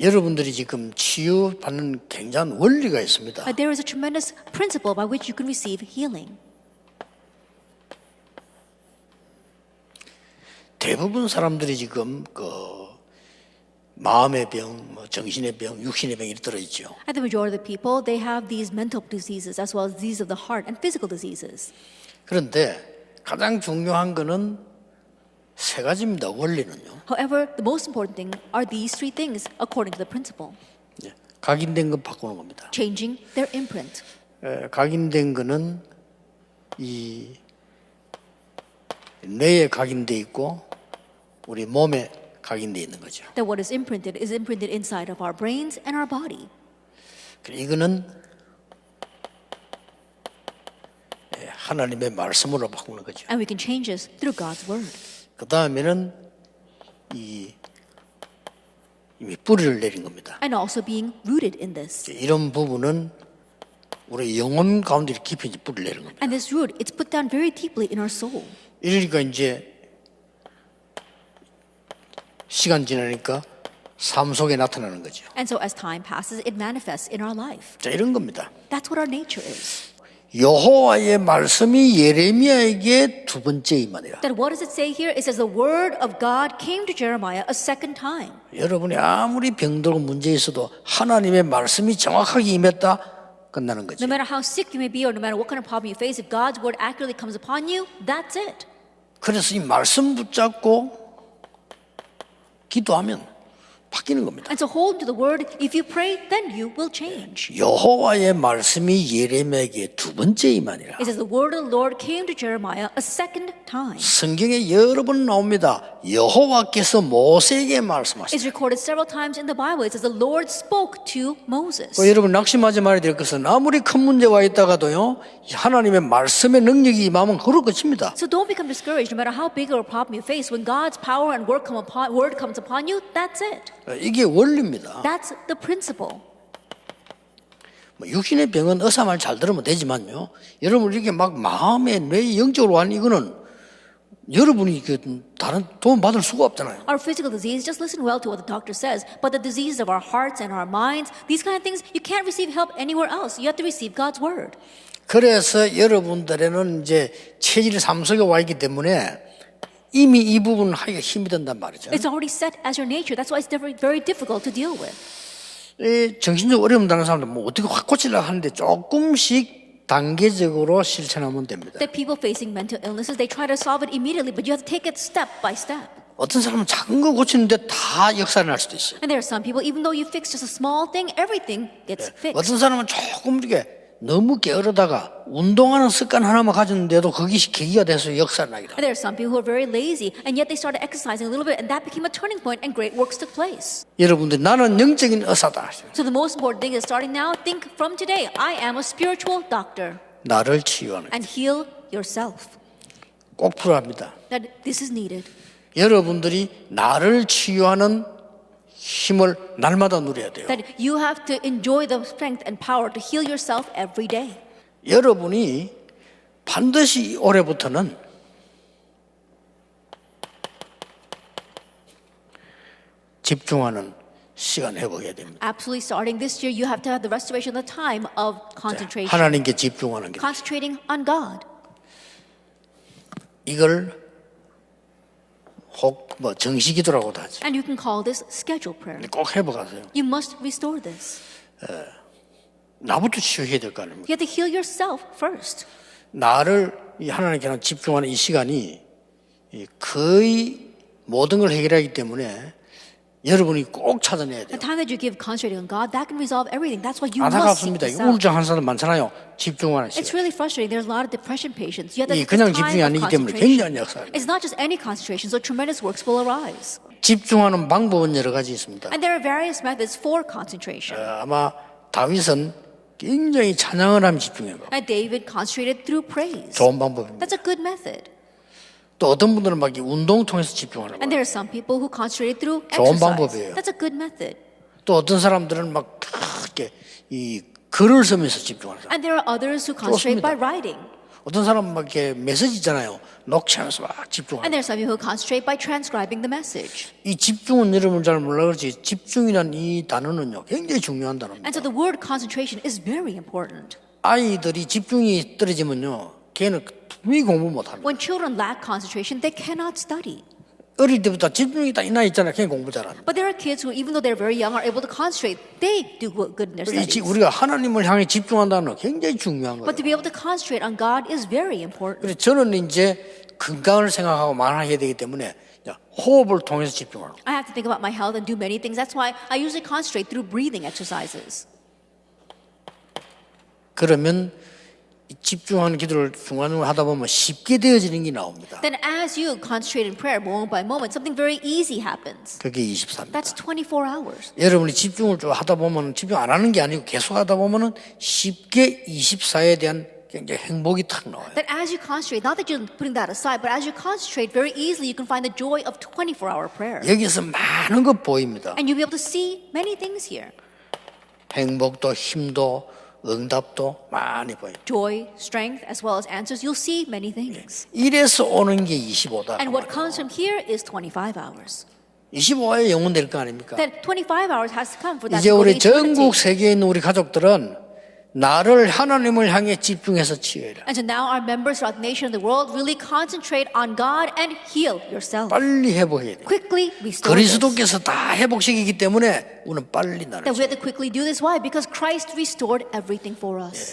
여러분들이 지금 치유받는 굉장한 원리가 있습니다. But there is a tremendous principle by which you can receive healing. 대부분 사람들이 지금 그 마음의 병, 뭐 정신의 병, 육신의 병이 들어 있죠. And the majority of the people, they have these mental diseases as well as disease of the heart and physical diseases. 그런데 가장 중요한 거는 세 가지입니다. 원리는요. However, the most important thing are these three things according to the principle. 예, 각인된 것 바꾸는 겁니다. Changing their imprint. 에, 각인된 거는 이 뇌에 각인돼 있고 우리 몸에 각인돼 있는 거죠. That what is imprinted is imprinted inside of our brains and our body. 그래, 이거는 예, 하나님의 말씀으로 바꾸는 거죠. And we can change this through God's word. 그 다음에는 이 이미 뿌리를 내린 겁니다. And also being rooted in this. 이런 부분은 우리 영혼 가운데 깊이 뿌리를 내는 겁니다. And this root, it's put down very deeply in our soul. 이러니까 이제 시간 지나니까 삶 속에 나타나는 거죠. And so as time passes, it manifests in our life. 자 이런 겁니다. That's what our nature is. 여호와의 말씀이 예레미야에게 두 번째 임하니라. That what does it say here? It says the word of God came to Jeremiah a second time. 여러분이 아무리 병들고 문제 있어도 하나님의 말씀이 정확하게 임했다 끝나는 거죠. No matter how sick you may be or no matter what kind of problem you face, if God's word accurately comes upon you, that's it. 그래서 이 말씀 붙잡고 기도하면 바뀌는 겁니다. And so hold to the word. If you pray, then you will change. 여호와의 말씀이 예레미야에게 두 번째 임하니라. It says the word of the Lord came to Jeremiah a second time. 성경에 여러 번 나옵니다. 여호와께서 모세에게 말씀하셨다. It's recorded several times in the Bible. It says the Lord spoke to Moses. 또 여러분 낙심하지 말아야 될 것은 아무리 큰 문제와 있다가도요 하나님의 말씀의 능력이 임하면 그럴 것입니다. So don't become discouraged no matter how big a problem you face. When God's power and word, come upon, word comes upon you, that's it. 이게 원리입니다. That's the principle. 뭐 육신의 병은 의사 말 잘 들으면 되지만요. 여러분 이렇게 막 마음에 뇌 영적으로 하는 이거는 여러분이 그 다른 도움 받을 수가 없잖아요. Our physical disease, just listen well to what the doctor says. But the diseases of our hearts and our minds, these kind of things, you can't receive help anywhere else. You have to receive God's word. 그래서 여러분들에는 이제 체질이 삶 속에 와 있기 때문에 이미 이 부분을 하기가 힘이 든단 말이죠. It's already set as your nature. That's why it's very, very difficult to deal with. 이 정신적 어려움 당하는 사람들 뭐 어떻게 확 고치려고 하는데 조금씩 단계적으로 실천하면 됩니다. That people facing mental illnesses, they try to solve it immediately, but you have to take it step by step. 어떤 사람은 작은 거 고치는데 다 역사를 날 수도 있어요. And there are some people, even though you fix just a small thing, everything gets fixed. 어떤 사람은 조금 이렇게 너무 게으르다가 운동하는 습관 하나만 가졌는데도 그것이 계기가 돼서 역사를 나기도 And there are some people who are very lazy, and yet they started exercising a little bit, and that became a turning point, and great works took place. 여러분들 나는 영적인 의사다. So the most important thing is starting now, think from today, I am a spiritual doctor, 나를 치유하는 and heal yourself. 꼭 필요합니다. That this is needed. 여러분들이 나를 치유하는 힘을 날마다 누려야 돼요. That you have to enjoy the strength and power to heal yourself every day. 여러분이 반드시 올해부터는 집중하는 시간 회복해야 됩니다. Absolutely starting this year, you have to have the restoration of the time of concentration. 하나님께 집중하는 게 Concentrating on God. 이걸 혹뭐 정시 기도라고도 하죠. And you can call this schedule prayer. 꼭 회복하세요. You must restore this. 나부터 치유해야 될 거 아닙니까? You have to heal yourself first. 나를 이 하나님께 집중하는 이 시간이 이 거의 모든 걸 해결하기 때문에 여러분이 꼭 찾아내야 돼요. The time that you give concentrating on God, that can resolve everything. That's why you must seek 안타깝습니다. this 이 out. 우울증 한 사람 많잖아요. 집중하는 It's 시간. really frustrating. There's a lot of depression patients. You have 이 this 그냥 time 집중이 of 아니기 때문에 concentration. 굉장한 역사를. It's not just any concentration, so tremendous works will arise. 집중하는 방법은 여러 가지 있습니다. And there are various methods for concentration. 어, 아마 다윗은 굉장히 찬양을 하면 집중해요. And David concentrated through praise. 좋은 방법입니다. That's a good method. 또 어떤 분들은 막 이 운동 통해서 집중하는 And 거예요. there are some people who concentrated through 좋은 exercise. 방법이에요. That's a good method. 또 어떤 사람들은 막 이렇게 이 글을 쓰면서 집중하는 사람. And there are others who concentrate 좋습니다. by writing. 어떤 사람 막 이렇게 메시지 있잖아요. 녹취하면서 막 집중하는. there are some people who concentrate by transcribing the message. 이 집중은 여러분 잘 몰라 그렇지 집중이란 이 단어는요 굉장히 중요한 단어입니다. And so the word concentration is very important. 아이들이 집중이 떨어지면요 걔는 분명히 공부 못합니다. When children lack concentration, they cannot study. 어릴 때부터 집중이 딱이 나이 있잖아요. 걔 공부 잘합니다. But there are kids who, even though they're very young, are able to concentrate. They do go- good in their studies. 우리가 하나님을 향해 집중한다는 건 굉장히 중요한 But 거예요. to be able to concentrate on God is very important. 그래서 저는 이제 건강을 생각하고 말하게 되기 때문에 호흡을 통해서 거예요. I have to think about my health and do many things. That's why I usually concentrate through breathing exercises. 그러면 이 집중하는 기도를 중간중간 하다 보면 쉽게 되어지는 게 나옵니다. Then, as you concentrate in prayer moment by moment, something very easy happens. 그게 24입니다. That's 24 hours. 여러분이 집중을 좀 하다 보면 집중 안 하는 게 아니고 계속 하다 보면은 쉽게 24에 대한 굉장히 행복이 탁 나와요. That as you concentrate, not that you're putting that aside, but as you concentrate, very easily you can find the joy of 24 hour prayer. 여기서 많은 것 보입니다. And you'll be able to see many things here 행복도 힘도 응답도 많이 보여요. joy, strength, as well as answers. You'll see many things. 이래서 오는 게 25다. And what comes from here is 25 hours. 25에 영혼 될 거 아닙니까? That 25 hours has to come for that 이제 우리. 전국 세계에 있는 우리 가족들은 나를 하나님을 향해 집중해서 치유해라. And so now our members throughout the nation and the world really concentrate on God and heal yourself. 빨리 회복해야 돼. Quickly restore this. 그리스도께서 다 회복시키기 때문에 우리는 빨리 나를 That we have to quickly do this. Why? Because Christ restored everything for us.